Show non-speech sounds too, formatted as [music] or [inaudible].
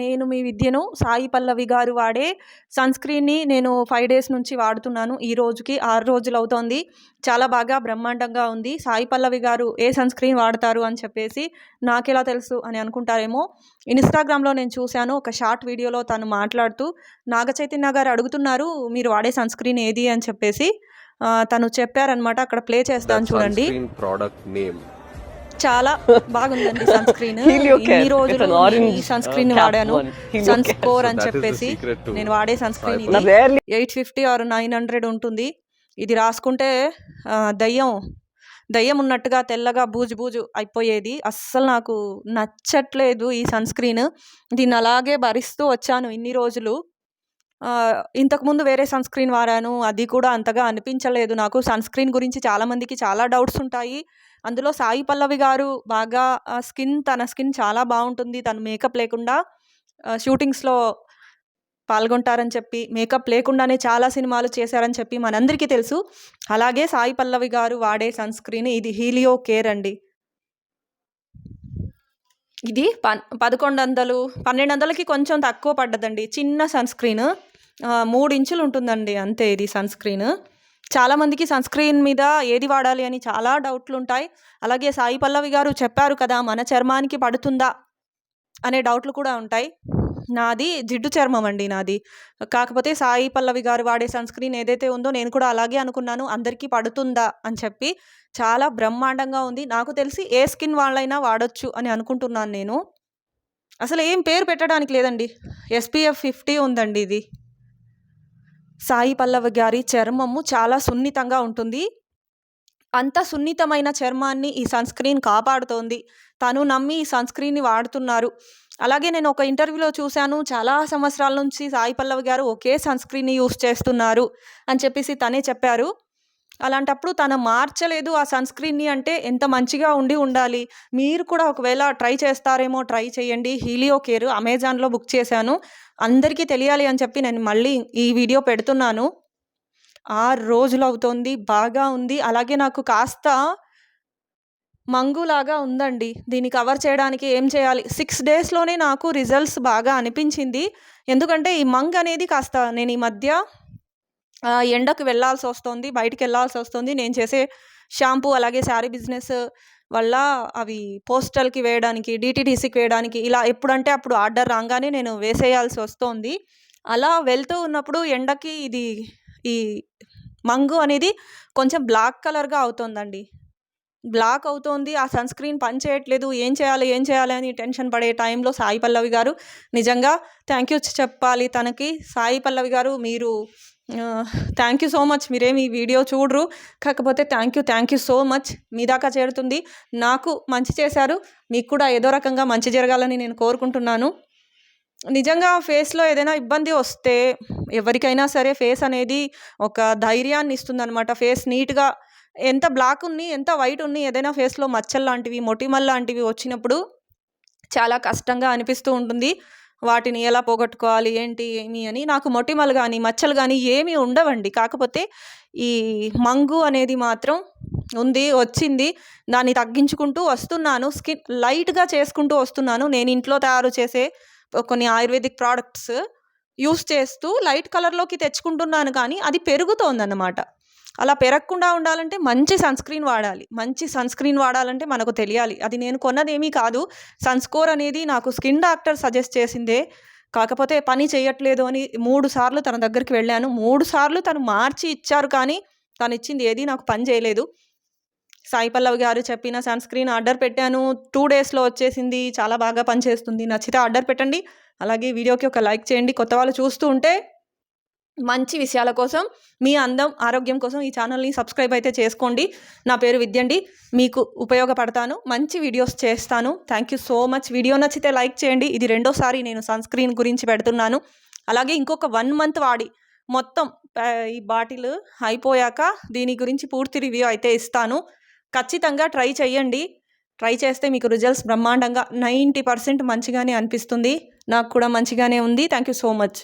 నేను మీ విద్యను సాయి పల్లవి గారు వాడే సన్ స్క్రీన్ని నేను ఫైవ్ డేస్ నుంచి వాడుతున్నాను. ఈ రోజుకి ఆరు రోజులు అవుతోంది. చాలా బాగా బ్రహ్మాండంగా ఉంది. సాయి పల్లవి గారు ఏ సన్ స్క్రీన్ వాడతారు అని చెప్పేసి నాకెలా తెలుసు అని అనుకుంటారేమో. ఇన్స్టాగ్రామ్లో నేను చూశాను. ఒక షార్ట్ వీడియోలో తను మాట్లాడుతూ నాగ చైతన్య గారు అడుగుతున్నారు మీరు వాడే సన్ స్క్రీన్ ఏది? అని చెప్పేసి తను చెప్పారనమాట అక్కడ ప్లే చేస్తాను చూడండి. ప్రోడక్ట్ నేమ్ చాలా బాగుందండి [laughs] సన్ స్క్రీన్. ఈ రోజులు ఈ సన్ స్క్రీన్ వాడాను. సన్ స్కోర్ అని చెప్పేసి నేను వాడే సన్ స్క్రీన్ ఇది. Eight fifty or nine hundred ఉంటుంది. ఇది రాసుకుంటే దయ్యం దయ్యం ఉన్నట్టుగా తెల్లగా బూజు బూజు అయిపోయేది. అస్సలు నాకు నచ్చట్లేదు ఈ సన్ స్క్రీన్ దీన్ని అలాగే భరిస్తూ వచ్చాను ఇన్ని రోజులు. ఇంతకుముందు వేరే సన్ స్క్రీన్ వాడాను. అది కూడా అంతగా అనిపించలేదు నాకు. సన్ స్క్రీన్ గురించి చాలామందికి చాలా డౌట్స్ ఉంటాయి. అందులో సాయి పల్లవి గారు బాగా స్కిన్ తన స్కిన్ చాలా బాగుంటుంది. తను మేకప్ లేకుండా షూటింగ్స్లో పాల్గొంటారని చెప్పి మేకప్ లేకుండానే చాలా సినిమాలు చేశారని చెప్పి మనందరికీ తెలుసు. అలాగే సాయి పల్లవి గారు వాడే సన్ స్క్రీన్ ఇది హీలియో కేర్ అండి. ఇది పన్ పదకొండు వందలు పన్నెండు వందలకి కొంచెం తక్కువ పడ్డదండి. చిన్న సన్ స్క్రీన్ మూడు ఇంచులు ఉంటుందండి అంతే ఇది సన్ స్క్రీన్. చాలామందికి సన్ స్క్రీన్ మీద ఏది వాడాలి అని చాలా డౌట్లు ఉంటాయి. అలాగే సాయి పల్లవి గారు చెప్పారు కదా మన చర్మానికి పడుతుందా అనే డౌట్లు కూడా ఉంటాయి. నాది జిడ్డు చర్మం అండి నాది. కాకపోతే సాయి పల్లవి గారు వాడే సన్ స్క్రీన్ ఏదైతే ఉందో నేను కూడా అలాగే అనుకున్నాను అందరికీ పడుతుందా అని చెప్పి. చాలా బ్రహ్మాండంగా ఉంది. నాకు తెలిసి ఏ స్కిన్ వాళ్ళైనా వాడొచ్చు అని అనుకుంటున్నాను నేను. అసలు ఏం పేరు పెట్టడానికి లేదండి. ఎస్పీఎఫ్ ఫిఫ్టీ ఉందండి ఇది. సాయి పల్లవి గారి చర్మము చాలా సున్నితంగా ఉంటుంది. అంత సున్నితమైన చర్మాన్ని ఈ సన్ స్క్రీన్ కాపాడుతోంది. తను నమ్మి ఈ సన్ స్క్రీన్ని వాడుతున్నారు. అలాగే నేను ఒక ఇంటర్వ్యూలో చూశాను. చాలా సంవత్సరాల నుంచి సాయి పల్లవి గారు ఒకే సన్ స్క్రీన్ని యూస్ చేస్తున్నారు అని చెప్పేసి తనే చెప్పారు. అలాంటప్పుడు తను మార్చలేదు ఆ సన్ స్క్రీన్ని అంటే ఎంత మంచిగా ఉండి ఉండాలి. మీరు కూడా ఒకవేళ ట్రై చేస్తారేమో ట్రై చేయండి. హీలియో కేర్ అమెజాన్లో బుక్ చేశాను. అందరికీ తెలియాలి అని చెప్పి నేను మళ్ళీ ఈ వీడియో పెడుతున్నాను. ఆరు రోజులు అవుతోంది బాగా ఉంది. అలాగే నాకు కాస్త మంగులాగా ఉందండి. దీన్ని కవర్ చేయడానికి ఏం చేయాలి? సిక్స్ డేస్లోనే నాకు రిజల్ట్స్ బాగా అనిపించింది. ఎందుకంటే ఈ మంగ్ అనేది కాస్త నేను ఈ మధ్య ఎండకు వెళ్ళాల్సి వస్తుంది బయటికి వెళ్ళాల్సి వస్తుంది. నేను చేసే షాంపూ అలాగే శారీ బిజినెస్ వల్ల అవి పోస్టల్కి వేయడానికి డిటిడిసికి వేయడానికి ఇలా ఎప్పుడంటే అప్పుడు ఆర్డర్ రాగానే నేను వేసేయాల్సి వస్తుంది. అలా వెళ్తూ ఉన్నప్పుడు ఎండకి ఇది ఈ మంగు అనేది కొంచెం బ్లాక్ కలర్గా అవుతుందండి. బ్లాక్ అవుతోంది. ఆ సన్ స్క్రీన్ పని చేయట్లేదు. ఏం చేయాలి? ఏం చేయాలి? అని టెన్షన్ పడే టైంలో సాయి పల్లవి గారు నిజంగా థ్యాంక్ యూ చెప్పాలి తనకి. సాయి పల్లవి గారు మీరు థ్యాంక్ యూ సో మచ్. మీరేమి ఈ వీడియో చూడరు. కాకపోతే thank you thank you so much. మీ దాకా చేరుతుంది. నాకు మంచి చేశారు. మీకు కూడా ఏదో రకంగా మంచి జరగాలని నేను కోరుకుంటున్నాను. నిజంగా ఫేస్లో ఏదైనా ఇబ్బంది వస్తే ఎవరికైనా సరే ఫేస్ అనేది ఒక ధైర్యాన్ని ఇస్తుందన్నమాట. ఫేస్ నీట్గా ఎంత బ్లాక్ ఉన్ని ఎంత వైట్ ఉన్ని ఏదైనా ఫేస్లో మచ్చలు లాంటివి మొటిమల్ లాంటివి వచ్చినప్పుడు చాలా కష్టంగా అనిపిస్తూ ఉంటుంది. వాటిని ఎలా పోగొట్టుకోవాలి ఏంటి ఏమి అని. నాకు మొటిమలు కానీ మచ్చలు కానీ ఏమీ ఉండవండి. కాకపోతే ఈ మంగు అనేది మాత్రం ఉంది వచ్చింది. దాన్ని తగ్గించుకుంటూ వస్తున్నాను. స్కిన్ లైట్గా చేసుకుంటూ వస్తున్నాను. నేను ఇంట్లో తయారు చేసే కొన్ని ఆయుర్వేదిక్ ప్రోడక్ట్స్ యూస్ చేస్తూ లైట్ కలర్లోకి తెచ్చుకుంటున్నాను కానీ అది పెరుగుతోందన్నమాట. అలా పెరగకుండా ఉండాలంటే మంచి సన్ స్క్రీన్ వాడాలి. మంచి సన్ స్క్రీన్ వాడాలంటే మనకు తెలియాలి. అది నేను కొన్నదేమీ కాదు. సన్ స్కోర్ అనేది నాకు స్కిన్ డాక్టర్ సజెస్ట్ చేసిందే. కాకపోతే పని చేయట్లేదు అని మూడు సార్లు తన దగ్గరికి వెళ్ళాను. మూడు సార్లు తను మార్చి ఇచ్చారు కానీ తను ఇచ్చింది ఏది నాకు పని చేయలేదు. సాయి పల్లవి గారు చెప్పిన సన్ స్క్రీన్ ఆర్డర్ పెట్టాను. టూ డేస్లో వచ్చేసింది. చాలా బాగా పనిచేస్తుంది. నచ్చితే ఆర్డర్ పెట్టండి. అలాగే వీడియోకి ఒక లైక్ చేయండి. కొత్త వాళ్ళు చూస్తూ ఉంటే మంచి విషయాల కోసం మీ అందం ఆరోగ్యం కోసం ఈ ఛానల్ని సబ్స్క్రైబ్ అయితే చేసుకోండి. నా పేరు విద్యండి. మీకు ఉపయోగపడతాను. మంచి వీడియోస్ చేస్తాను. Thank you so much video నచ్చితే లైక్ చేయండి. ఇది రెండోసారి నేను సన్ స్క్రీన్ గురించి పెడుతున్నాను. అలాగే ఇంకొక వన్ మంత్ వాడి. మొత్తం ఈ బాటిల్ అయిపోయాక దీని గురించి పూర్తి రివ్యూ అయితే ఇస్తాను. ఖచ్చితంగా ట్రై చేయండి. ట్రై చేస్తే మీకు రిజల్ట్స్ బ్రహ్మాండంగా నైంటీ పర్సెంట్ మంచిగానే అనిపిస్తుంది. నాకు కూడా మంచిగానే ఉంది. Thank you so much